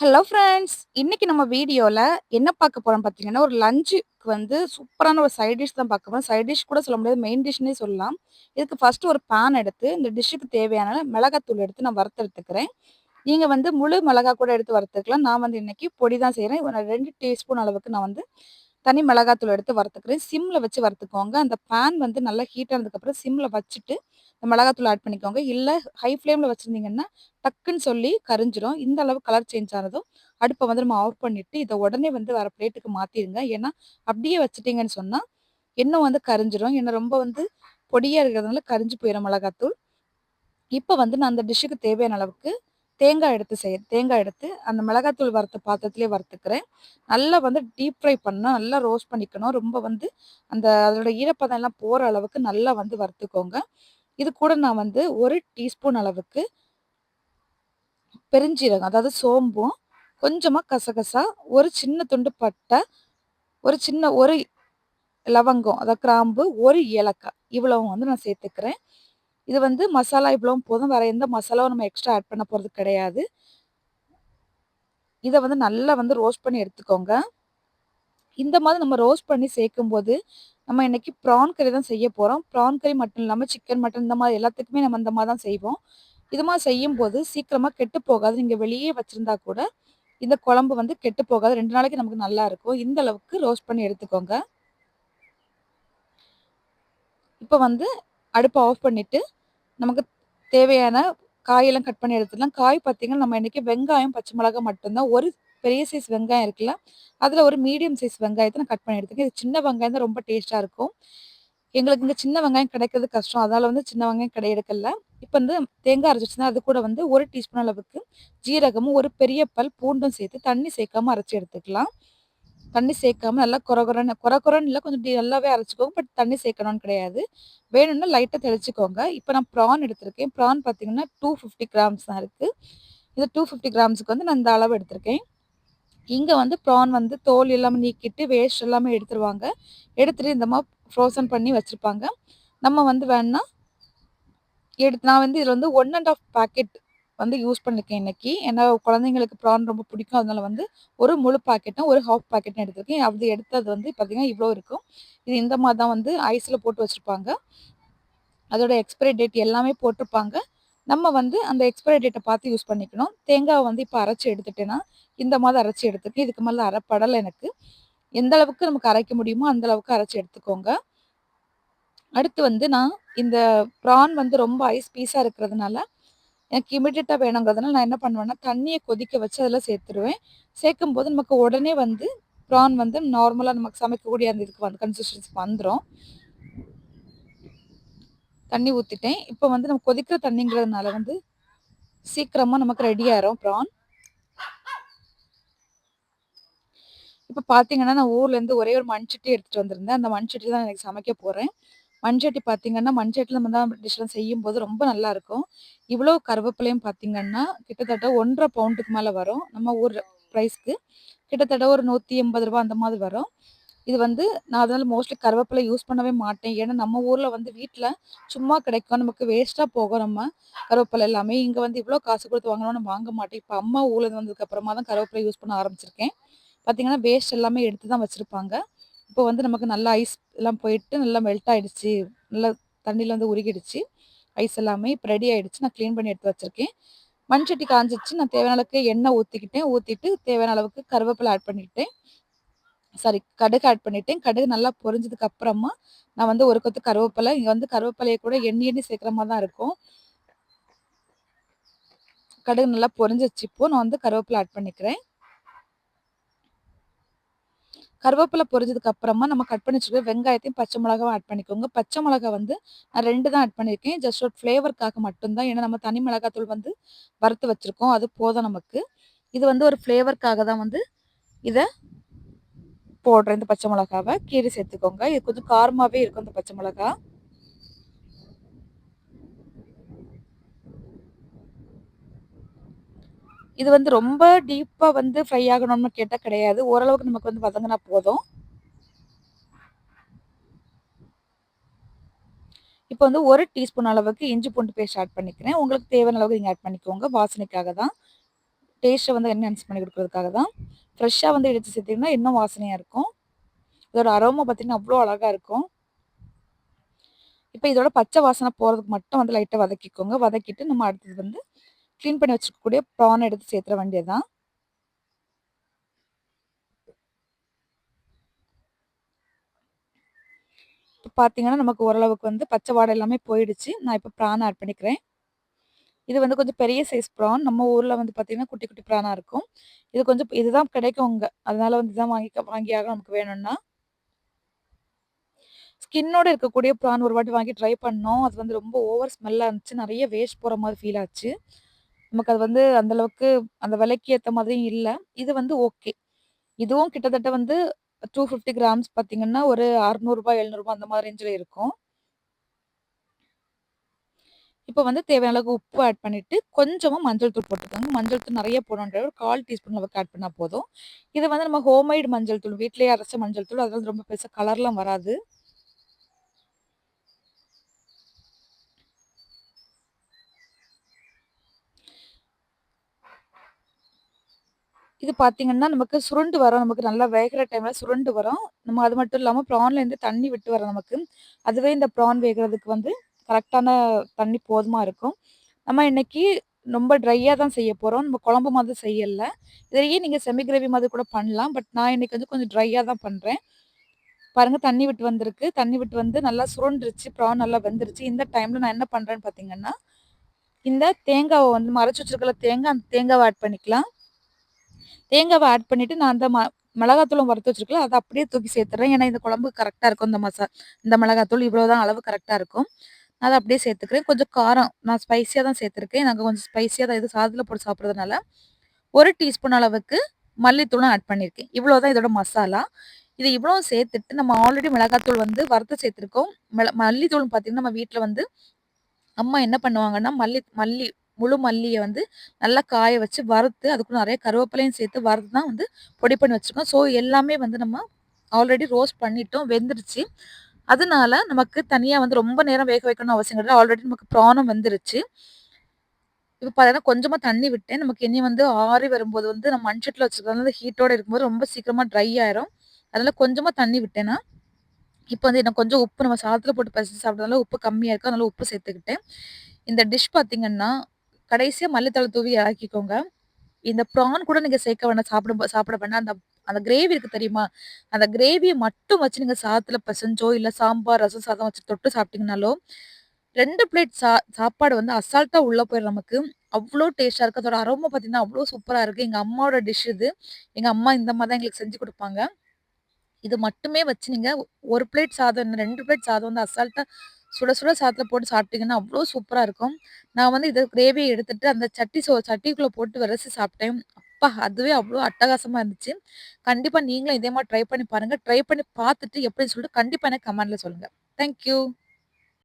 Hello friends! இன்னைக்கு நம்ம வீடியோவில் என்ன பார்க்க போகிறோம் பார்த்தீங்கன்னா, ஒரு லஞ்சுக்கு வந்து சூப்பரான ஒரு சைட் டிஷ் தான் பார்க்க போகிறோம் சைட் டிஷ் கூட சொல்ல முடியாது. மெயின் டிஷ்னே சொல்லலாம். இதுக்கு ஃபஸ்ட்டு ஒரு பேன் எடுத்து, இந்த டிஷ்ஷுக்கு தேவையான மிளகாத்தூள் எடுத்து நான் வறுத்தெடுத்துக்கிறேன். நீங்கள் வந்து முழு மிளகா கூட எடுத்து வறுத்துக்கலாம். நான் வந்து இன்றைக்கி பொடி தான் செய்கிறேன் ரெண்டு டீஸ்பூன் அளவுக்கு நான் வந்து தனி மிளகாத்தூள் எடுத்து வறுத்துக்கிறேன். சிம்மில் வச்சு வறுத்துக்கோங்க. அந்த பேன் வந்து நல்லா ஹீட் ஆனதுக்கப்புறம் சிம்மில் வச்சுட்டு, இந்த மிளகாத்தூள் ஆட் பண்ணிக்கோங்க. இல்லை ஹை ஃப்ளேமில் வச்சுருந்தீங்கன்னா டக்குன்னு சொல்லி கரிஞ்சிடும் இந்த அளவு கலர் சேஞ்ச் ஆனதும், அடுப்பை வந்து நம்ம ஆஃப் பண்ணிவிட்டு இதை உடனே வந்து வர பிளேட்டுக்கு மாற்றிடுங்க ஏன்னா, அப்படியே வச்சுட்டீங்கன்னு சொன்னால் எண்ணெய் வந்து கரிஞ்சிடும் ஏன்னா ரொம்ப வந்து பொடியாக இருக்கிறதுனால கரிஞ்சு போயிடும் மிளகாத்தூள். இப்போ வந்து நான் அந்த டிஷ்ஷுக்கு தேவையான அளவுக்கு தேங்காய் எடுத்து செய் தேங்காய் எடுத்து அந்த மிளகாத்தூள் வறுத்த பாத்திரத்துலேயே வறுத்துக்கிறேன். நல்லா வந்து டீப் ஃப்ரை பண்ணணும். நல்லா ரோஸ்ட் பண்ணிக்கணும். ரொம்ப வந்து அந்த அதோட ஈரப்பதம் எல்லாம் போகிற அளவுக்கு நல்லா வந்து வறுத்துக்கோங்க. இது கூட நான் வந்து ஒரு டீஸ்பூன் அளவுக்கு பெருஞ்சீரகம், அதாவது சோம்பும், கொஞ்சமாக கசகசா, ஒரு சின்ன துண்டு பட்டை, ஒரு சின்ன ஒரு லவங்கம், அதாவது கிராம்பு, ஒரு ஏலக்காய் இவ்வளவும் வந்து நான் சேர்த்துக்கிறேன். இது வந்து மசாலா இவ்வளவும் போதும். வேறு எந்த மசாலாவும் நம்ம எக்ஸ்ட்ரா ஆட் பண்ண போகிறது கிடையாது. இதை வந்து நல்லா வந்து ரோஸ்ட் பண்ணி எடுத்துக்கோங்க. இந்த மாதிரி நம்ம ரோஸ்ட் பண்ணி சேர்க்கும்போது, நம்ம இன்றைக்கி ப்ரான் கறி தான் செய்ய போகிறோம் ப்ரான் கறி மட்டும் இல்லாமல் சிக்கன், மட்டன் இந்த மாதிரி எல்லாத்துக்குமே நம்ம இந்த மாதிரி தான் செய்வோம். இது மாதிரி செய்யும்போது சீக்கிரமாக கெட்டு போகாது. நீங்கள் வெளியே வச்சுருந்தா கூட, இந்த குழம்பு வந்து கெட்டு போகாது. ரெண்டு நாளைக்கு நமக்கு நல்லா இருக்கும். இந்த அளவுக்கு ரோஸ்ட் பண்ணி எடுத்துக்கோங்க. இப்போ வந்து அடுப்பை ஆஃப் பண்ணிவிட்டு நமக்கு தேவையான காயெல்லாம் கட் பண்ணி எடுத்துடலாம். காய் பார்த்தீங்கன்னா, நம்ம இன்னைக்கு வெங்காயம், பச்சை மிளகாய் மட்டும்தான் ஒரு பெரிய சைஸ் வெங்காயம் இருக்குல்ல, அதில் ஒரு மீடியம் சைஸ் வெங்காயத்தை நான் கட் பண்ணி எடுத்துக்கேன் இது சின்ன வெங்காயம் தான் ரொம்ப டேஸ்ட்டாக இருக்கும். எங்களுக்கு இங்கே சின்ன வெங்காயம் கிடைக்கிறது கஷ்டம். அதனால் வந்து சின்ன வெங்காயம் கடை எடுக்கல. இப்போ வந்து தேங்காய் அரைச்சிச்சுன்னா அது கூட வந்து ஒரு டீஸ்பூன் அளவுக்கு ஜீரகமும், ஒரு பெரிய பல் பூண்டும் சேர்த்து தண்ணி சேர்க்காம அரைச்சி எடுத்துக்கலாம். தண்ணி சேர்க்காம நல்லா கொர கொரன்னு கொர கொஞ்சம் நல்லாவே அரைச்சிக்கோங்க பட் தண்ணி சேர்க்கணும்னு கிடையாது. வேணும்னா லைட்டாக தெளிச்சுக்கோங்க. இப்போ நான் ப்ரான் எடுத்திருக்கேன். ப்ரான் பார்த்தீங்கன்னா 250 கிராம்ஸ் தான் இருக்குது இந்த 250 கிராம்ஸ்க்கு வந்து நான் இந்த அளவு எடுத்திருக்கேன். இங்கே வந்து ப்ரான் வந்து தோல் எல்லாமே நீக்கிட்டு, வேஸ்ட் எல்லாமே எடுத்துருவாங்க. எடுத்துகிட்டு இந்த மாதிரி ஃப்ரோசன் பண்ணி வச்சுருப்பாங்க நம்ம வந்து வேணால் எடுத்து நான் வந்து இதில் வந்து 1 1/2 பாக்கெட் வந்து யூஸ் பண்ணியிருக்கேன் இன்னைக்கு. ஏன்னா குழந்தைங்களுக்கு ப்ரான் ரொம்ப பிடிக்கும். அதனால வந்து ஒரு முழு பாக்கெட்டும், ஒரு ஹாஃப் பாக்கெட்டும் எடுத்திருக்கேன். அது எடுத்தது வந்து பார்த்திங்கன்னா இவ்வளோ இருக்கும். இது இந்த மாதிரி தான் வந்து ஐஸில் போட்டு வச்சுருப்பாங்க அதோட எக்ஸ்பைரி டேட் எல்லாமே போட்டிருப்பாங்க. நம்ம வந்து அந்த எக்ஸ்பைரி டேட்டை பார்த்து யூஸ் பண்ணிக்கணும். தேங்காவை வந்து இப்போ அரைச்சி எடுத்துட்டேன்னா, இந்த மாதிரி அரைச்சி எடுத்துருக்கேன். இதுக்கு மேலே அரைப்படலை எனக்கு. எந்த அளவுக்கு நமக்கு அரைக்க முடியுமோ, அந்த அளவுக்கு அரைச்சி எடுத்துக்கோங்க. அடுத்து வந்து நான் இந்த ப்ரான் வந்து ரொம்ப ஐஸ் பீஸாக இருக்கிறதுனால, எனக்கு இமிடியட்டாக வேணுங்கிறதுனால நான் என்ன பண்ணுவேன்னா, தண்ணியை கொதிக்க வச்சு அதில் சேர்த்துருவேன். சேர்க்கும் போது நமக்கு உடனே வந்து ப்ரான் வந்து நார்மலாக நமக்கு சமைக்கக்கூடிய அந்த இதுக்கு வந்து கன்சிஸ்டன்சி வந்துரும். தண்ணி ஊற்றிட்டேன் இப்போ வந்து நம்ம கொதிக்கிற தண்ணிங்கிறதுனால வந்து, சீக்கிரமா நமக்கு ரெடி ஆயிரும் ப்ரான். இப்போ பார்த்தீங்கன்னா, நான் ஊர்லேருந்து ஒரே ஒரு மண்சட்டி எடுத்துட்டு வந்திருந்தேன். அந்த மண்சட்டில தான் எனக்கு சமைக்க போகிறேன் மண்சட்டி பார்த்தீங்கன்னா, மண்சட்டியில் நம்ம தான் டிஷ்லாம் செய்யும்போது ரொம்ப நல்லாருக்கும். இவ்வளோ கருவேப்பிலையும் பார்த்தீங்கன்னா, கிட்டத்தட்ட 1 1/2 பவுண்டுக்கு மேலே வரும். நம்ம ஊர் ப்ரைஸ்க்கு கிட்டத்தட்ட ஒரு நூற்றி எண்பது ரூபா அந்த மாதிரி வரும். இது வந்து நான் அதனால் மோஸ்ட்லி கருவேப்பிலை யூஸ் பண்ணவே மாட்டேன். ஏன்னா நம்ம ஊரில் வந்து வீட்டில் சும்மா கிடைக்கும். நமக்கு வேஸ்ட்டாக போகும் நம்ம கருவேப்பிலை எல்லாமே. இங்கே வந்து இவ்வளோ காசு கொடுத்து வாங்கணும்னு வாங்க மாட்டேன். இப்போ அம்மா ஊரில் வந்ததுக்கு அப்புறமா தான் கருவேப்பிலை யூஸ் பண்ண ஆரம்பிச்சிருக்கேன். பார்த்தீங்கன்னா, வேஸ்ட் எல்லாமே எடுத்து தான் வச்சுருப்பாங்க இப்போ வந்து நமக்கு நல்லா ஐஸ் எல்லாம் போயிட்டு நல்லா மெல்ட் ஆகிடுச்சு நல்லா தண்ணியில் வந்து உருகிடுச்சு. ஐஸ் எல்லாமே இப்போ ரெடி ஆகிடுச்சு நான் க்ளீன் பண்ணி எடுத்து வச்சுருக்கேன் மண்சட்டி காஞ்சிச்சு நான் தேவையான அளவுக்கு எண்ணெய் ஊற்றிக்கிட்டேன் ஊற்றிட்டு தேவையான அளவுக்கு கருவேப்பிலை ஆட் பண்ணிக்கிட்டேன். சாரி கடுகு ஆட் பண்ணிட்டேன். கடுகு நல்லா பொரிஞ்சதுக்கு அப்புறமா, நான் வந்து ஒரு கொத்து கருவேப்பிலை இங்கே வந்து கருவேப்பிலையை கூட எண்ணி எண்ணி சேர்க்குற மாதிரி தான் இருக்கும். கடுகு நல்லா பொரிஞ்சிருச்சு இப்போ. நான் வந்து கருவேப்பிலை ஆட் பண்ணிக்கிறேன். கருவேப்பிலை பொரிஞ்சதுக்கு அப்புறமா நம்ம கட் பண்ணி வச்சுருக்க வெங்காயத்தையும், பச்சை மிளகாவும் ஆட் பண்ணிக்கோங்க. பச்சை மிளகா வந்து நான் ரெண்டு தான் ஆட் பண்ணியிருக்கேன். ஜஸ்ட் ஒரு ஃப்ளேவர்க்காக மட்டும்தான் ஏன்னா நம்ம தனி மிளகாத்தூள் வந்து வறுத்து வச்சுருக்கோம் அது போதும் நமக்கு. இது வந்து ஒரு ஃப்ளேவருக்காக தான் வந்து இதை போடுறேன். இந்த பச்சை மிளகாவை கீரை சேர்த்துக்கோங்க. இது கொஞ்சம் காரமாகவே இருக்கும் இந்த பச்சை மிளகா. இது வந்து ரொம்ப டீப்பாக வந்து ஃப்ரை ஆகணும்னு கேட்டால் கிடையாது. ஓரளவுக்கு நமக்கு வந்து வதங்கினா போதும். இப்போ வந்து ஒரு டீஸ்பூன் அளவுக்கு இஞ்சி பூண்டு பேஸ்ட் ஆட் பண்ணிக்கிறேன். உங்களுக்கு தேவையான அளவுக்கு நீங்கள் ஆட் பண்ணிக்கோங்க. வாசனைக்காக தான். டேஸ்ட்டை வந்து என்ஹான்ஸ் பண்ணி கொடுக்குறதுக்காக தான் ஃப்ரெஷ்ஷாக வந்து எடுத்து சேர்த்திங்கன்னா இன்னும் வாசனையாக இருக்கும் இதோட அரோமா பார்த்திங்கன்னா அவ்வளோ அழகாக இருக்கும் இப்போ இதோட பச்சை வாசனை போகிறதுக்கு மட்டும் வந்து லைட்டாக வதக்கிக்கோங்க வதக்கிட்டு நம்ம அடுத்தது வந்து க்ளீன் பண்ணி வச்சுருக்கக்கூடிய ப்ரான் எடுத்து சேர்த்துற வேண்டியதுதான். இப்போ பார்த்தீங்கன்னா நமக்கு ஓரளவுக்கு வந்து பச்சை வாடை எல்லாமே போயிடுச்சு. நான் இப்போ ப்ரான் ஆட் பண்ணிக்கிறேன். இது வந்து கொஞ்சம் பெரிய சைஸ் ப்ரான் நம்ம ஊரில் வந்து பார்த்திங்கன்னா குட்டி குட்டி ப்ரானாக இருக்கும். இது கொஞ்சம் இதுதான் கிடைக்கும் இங்கே அதனால் வந்து இதுதான் வாங்கி வாங்கியாக நமக்கு வேணும்னா. ஸ்கின்னோடு இருக்கக்கூடிய ப்ரான் ஒரு வாட்டி வாங்கி ட்ரை பண்ணோம். அது வந்து ரொம்ப ஓவர் ஸ்மெல்லாக இருந்துச்சு. நிறைய வேஸ்ட் போகிற மாதிரி ஃபீல் ஆச்சு. நமக்கு அது வந்து அந்த அளவுக்கு அந்த விலைக்கு ஏற்ற மாதிரியும் இல்லை. இது வந்து ஓகே இதுவும் கிட்டத்தட்ட வந்து டூ ஃபிஃப்டி கிராம்ஸ் பார்த்தீங்கன்னா ஒரு அறுநூறுபா எழுநூறுபா அந்த மாதிரி ரேஞ்சில் இருக்கும். இப்போ வந்து தேவையான அளவுக்கு உப்பு ஆட் பண்ணிவிட்டு கொஞ்சமாக மஞ்சள் தூள் போட்டுக்கோங்க. மஞ்சள் தூள் நிறைய போடணுன்ற ஒரு கால் டீஸ்பூன் அளவுக்கு ஆட் பண்ணால் போதும். இது வந்து நம்ம ஹோம்மேட் மஞ்சள் தூள் வீட்டிலேயே அரைச்ச மஞ்சள் தூள். அதில் ரொம்ப பெருசாக கலர்லாம் வராது. இது பார்த்தீங்கன்னா, நமக்கு சுருண்டு வரும். நமக்கு நல்லா வேகிற டைமில் சுருண்டு வரும். நம்ம அது மட்டும் இல்லாமல் ப்ரான்லேருந்து தண்ணி விட்டு வர நமக்கு. அதுவே இந்த ப்ரான் வேகிறதுக்கு வந்து கரெக்டான தண்ணி போதுமாக இருக்கும். நம்ம இன்னைக்கு ரொம்ப ட்ரையாக தான் செய்ய போகிறோம் நம்ம குழம்பு மாதிரி செய்யல. இதையே நீங்கள் செமி கிரேவி மாதிரி கூட பண்ணலாம். பட் நான் இன்னைக்கு வந்து கொஞ்சம் ட்ரையாக தான் பண்ணுறேன் பாருங்கள் தண்ணி விட்டு வந்திருக்கு. தண்ணி விட்டு வந்து நல்லா சுருண்டுருச்சு. ப்ரான் நல்லா வெந்துருச்சு. இந்த டைமில் நான் என்ன பண்ணுறேன்னு பார்த்தீங்கன்னா, இந்த தேங்காவை வந்து மறைச்சி வச்சுருக்கிற தேங்காய், அந்த தேங்காவை ஆட் பண்ணிக்கலாம். தேங்காவை ஆட் பண்ணிவிட்டு நான் அந்த ம மிளகாத்தூளும் வறுத்து வச்சிருக்கல, அதை அப்படியே தூக்கி சேர்த்துறேன். ஏன்னா இந்த குழம்பு கரெக்டாக இருக்கும். இந்த மசா இந்த மிளகாத்தூள் இவ்வளோ தான் அளவு கரெக்டாக இருக்கும். நான் அப்படியே சேர்த்துக்கிறேன். கொஞ்சம் காரம் நான் ஸ்பைஸியாக தான் சேர்த்துருக்கேன். நாங்கள் கொஞ்சம் ஸ்பைஸியாக தான் இது சாதத்தில் போட்டு சாப்பிட்றதுனால ஒரு டீஸ்பூன் அளவுக்கு மல்லித்தூளும் ஆட் பண்ணியிருக்கேன். இவ்வளோ தான் இதோட மசாலா. இது இவ்வளோ சேர்த்துட்டு நம்ம ஆல்ரெடி மிளகாத்தூள் வந்து வறுத்து சேர்த்துருக்கோம். மிள மல்லித்தூள்னு பார்த்தீங்கன்னா, நம்ம வீட்டில் வந்து அம்மா என்ன பண்ணுவாங்கன்னா, மல்லி மல்லி முழு மல்லியை வந்து நல்லா காய வச்சு வறுத்து, அதுக்குள்ள நிறைய கருவேப்பிலையும் சேர்த்து வறுத்து தான் வந்து பொடி பண்ணி வச்சுருக்கோம் ஸோ எல்லாமே வந்து நம்ம ஆல்ரெடி ரோஸ்ட் பண்ணிட்டோம். வெந்துருச்சு. அதனால நமக்கு தனியாக வந்து ரொம்ப நேரம் வேக வைக்கணும்னு அவசியம் கிடையாது. ஆல்ரெடி நமக்கு ப்ரானும் வந்துருச்சு இப்போ பார்த்தீங்கன்னா, கொஞ்சமாக தண்ணி விட்டேன். நமக்கு இனி வந்து ஆறி வரும்போது வந்து நம்ம மண் சட்டில வச்சிருக்கிறதுனால ஹீட்டோட இருக்கும்போது ரொம்ப சீக்கிரமாக ட்ரை ஆயிரும். அதனால் கொஞ்சமாக தண்ணி விட்டேன் நான். வந்து என்ன கொஞ்சம் உப்பு நம்ம சாதத்தில் போட்டு பசி சாப்பிட்றதுனால உப்பு கம்மியாக இருக்கும் அதனால உப்பு சேர்த்துக்கிட்டேன். இந்த டிஷ் பார்த்திங்கன்னா கடைசியாக மல்லித்தலை தூவி ஆக்கிக்கோங்க இந்த ப்ரான் கூட நீங்கள் சேர்க்க வேணாம் சாப்பிடும் சாப்பிட வேணாம் அந்த அந்த கிரேவி இருக்கு தெரியுமா? அந்த கிரேவியை மட்டும் வச்சு நீங்கள் சாதத்தில் பசஞ்சோ இல்லை சாம்பார், ரசம் சாதம் வச்சு தொட்டு சாப்பிட்டீங்கனாலும் ரெண்டு பிளேட் சா சாப்பாடு வந்து அசால்ட்டாக உள்ளே போயிடும் நமக்கு. அவ்வளோ டேஸ்ட்டாக இருக்குது அதோட அரோமா பார்த்தீங்கன்னா, அவ்வளோ சூப்பராக இருக்குது எங்கள் அம்மாவோட டிஷ் இது. எங்கள் அம்மா இந்த மாதிரி தான் எங்களுக்கு செஞ்சு கொடுப்பாங்க இது மட்டுமே வச்சு நீங்கள் ஒரு பிளேட் சாதம், ரெண்டு பிளேட் சாதம் வந்து அசால்ட்டாக சுட சுட சாதத்துல போட்டு சாப்பிட்டீங்கன்னா, அவ்வளோ சூப்பராக இருக்கும். நான் வந்து இதை கிரேவியை எடுத்துகிட்டு அந்த சட்டி சோ சட்டிக்குள்ளே போட்டு விரசி சாப்பிட்டேன். அப்பா! அதுவே அவ்வளோ அட்டகாசமாக இருந்துச்சு. கண்டிப்பாக நீங்களும் இதே மாதிரி ட்ரை பண்ணி பாருங்கள் ட்ரை பண்ணி பார்த்துட்டு எப்படின்னு சொல்லிட்டு கண்டிப்பாக எனக்கு கமெண்டில் சொல்லுங்கள் தேங்க் யூ.